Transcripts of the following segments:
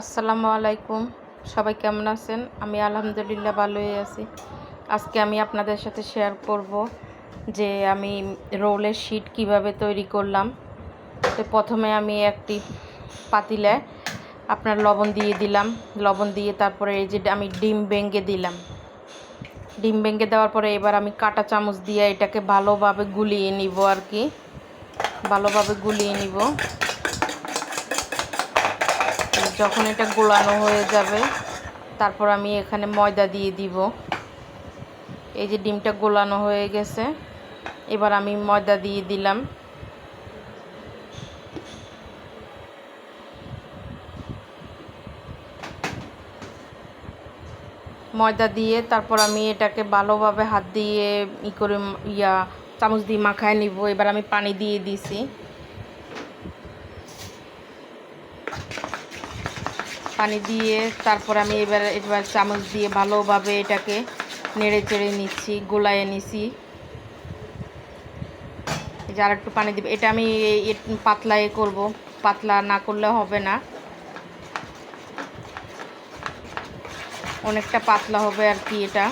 আসসালামু আলাইকুম। সবাই কেমন আছেন? আমি আলহামদুলিল্লাহ ভালোই আছি। আজকে আমি আপনাদের সাথে শেয়ার করব যে আমি রোলের শিট কীভাবে তৈরি করলাম। তো প্রথমে আমি একটি পাতিলে আপনার লবণ দিয়ে দিলাম। লবণ দিয়ে তারপরে এই যে আমি ডিম ভেঙে দিলাম। ডিম ভেঙে দেওয়ার পরে এবার আমি কাটা চামচ দিয়ে এটাকে ভালোভাবে গুলিয়ে নিব আর কি। ভালোভাবে গুলিয়ে নিব। যখন এটা গোলানো হয়ে যাবে, তারপর আমি এখানে ময়দা দিয়ে দিব। এই যে ডিমটা গোলানো হয়ে গেছে, এবার আমি ময়দা দিয়ে দিলাম। ময়দা দিয়ে তারপর আমি এটাকে ভালোভাবে হাত দিয়ে ই করে ইয়া চামচ দিয়ে মাখায় নিব। এবার আমি পানি দিয়ে দিছি। পানি দিয়ে তারপর আমি এবার এবার চামচ দিয়ে ভালোভাবে এটাকে নেড়ে চেড়ে নিচ্ছি, গোলায় নিছি যে আর একটু পানি দিবে। এটা আমি পাতলায় করব। পাতলা না করলে হবে না। অনেকটা পাতলা হবে আর কি এটা।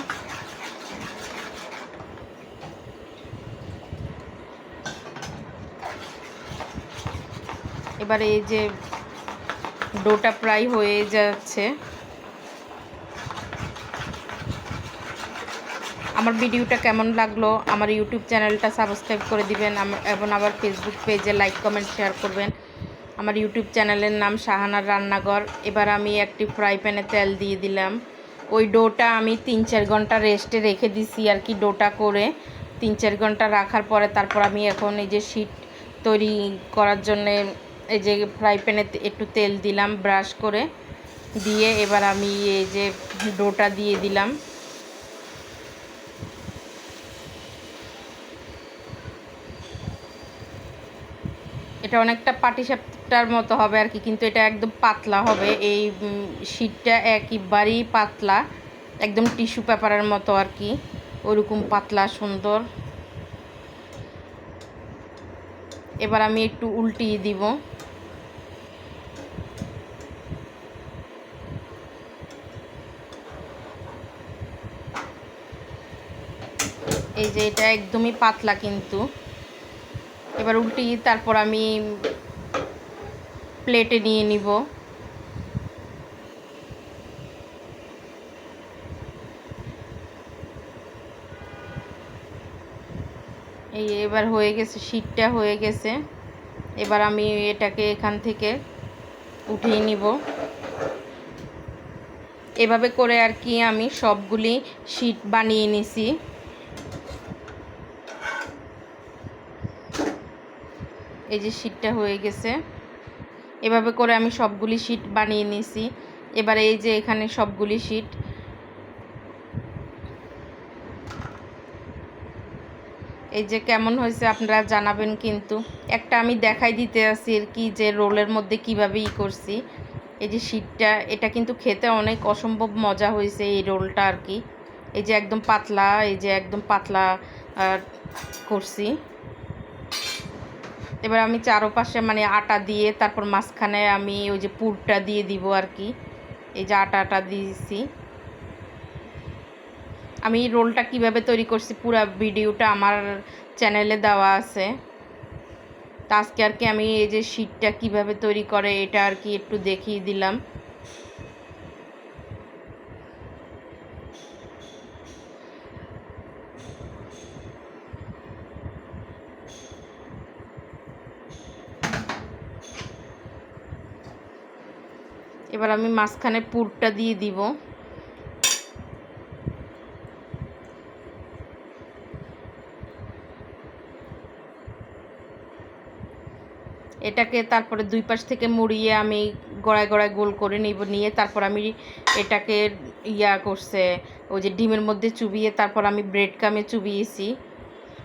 এবারে এই যে ডোটা প্রায় হয়ে যাচ্ছে। আমার ভিডিওটা কেমন লাগল, আমার ইউটিউব চ্যানেলটা সাবস্ক্রাইব করে দিবেন এবং আবার ফেসবুক পেজে লাইক কমেন্ট শেয়ার করবেন। আমার ইউটিউব চ্যানেলের নাম শাহানার রান্নাঘর। এবার আমি একটি ফ্রাই প্যানে তেল দিয়ে দিলাম। ওই ডোটা আমি তিন চার ঘণ্টা রেস্টে রেখে দিছি আর কি ডোটা করে। তিন চার ঘণ্টা রাখার পরে তারপর আমি এখন এই যে শীট তৈরি করার জন্যে এই যে ফ্রাই প্যানে একটু তেল দিলাম ব্রাশ করে দিয়ে এবার আমি এই যে ডোটা দিয়ে দিলাম। এটা অনেকটা পাটিসাপটার মতো হবে আর কি, কিন্তু এটা একদম পাতলা হবে। এই শীটটা একেবারেই পাতলা, একদম টিস্যু পেপারের মতো আর কি। ওরকম পাতলা, সুন্দর। এবার আমি একটু উল্টিয়ে দিব। এই যে এটা একদমই পাতলা কিন্তু। এবার উল্টি তারপর আমি প্লেটে নিয়ে নিব। এই এবার হয়ে গেছে শীতটা হয়ে গেছে। এবার আমি এটাকে এখান থেকে উঠিয়ে নিব। এভাবে করে আর কি আমি সবগুলি শীট বানিয়ে নিছি। এই যে শীটটা হয়ে গেছে। এভাবে করে আমি সবগুলি শীট বানিয়ে নিছি এবার এই যে এখানে সবগুলি শীট এই যে কেমন হয়েছে আপনারা জানাবেন কিন্তু। একটা আমি দেখাই দিতে আসি আর কি যে রোলের মধ্যে কীভাবে ই করছি। এই যে শীটটা এটা কিন্তু খেতে অনেক অসম্ভব মজা হয়েছে এই রোলটা আর কি। এই যে একদম পাতলা, এই যে একদম পাতলা করছি। এবার আমি চারোপাশে মানে আটা দিয়ে তারপর মাঝখানে আমি ওই যে পুরটা দিয়ে দিব আর কি। এই যে আটা আটা দিয়েছি। আমি রোলটা কীভাবে তৈরি করছি পুরো ভিডিওটা আমার চ্যানেলে দেওয়া আছে। তা আজকে আর কি আমি এই যে শীটটা কীভাবে তৈরি করে এটা আর কি একটু দেখিয়ে দিলাম। এবার আমি মাঝখানে পুরটা দিয়ে দিব। এটাকে তারপরে দুই পাশ থেকে মুড়িয়ে আমি গড়ায় গড়ায় গোল করে নিব, নিয়ে তারপর আমি এটাকে ইয়া করছে, ওই যে ডিমের মধ্যে চুবিয়ে তারপর আমি ব্রেড কামে চুবিয়েছি।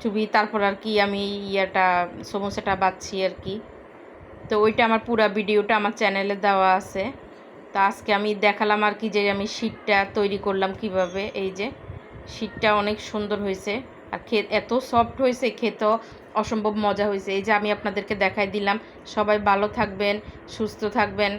চুবিয়ে তারপর আর কি আমি ইয়াটা, সমোসাটা বাচ্ছি আর কি। তো ওইটা আমার পুরা ভিডিওটা আমার চ্যানেলে দেওয়া আছে। তো আজকে আমি দেখালাম আর কি যে আমি শীতটা তৈরি করলাম কীভাবে, এই যে শীতটা অনেক সুন্দর হয়েছে। আর খেত এত সফট হয়েছে, খেতেও অসম্ভব মজা হয়েছে। এই যে আমি আপনাদেরকে দেখাই দিলাম। সবাই ভালো থাকবেন, সুস্থ থাকবেন।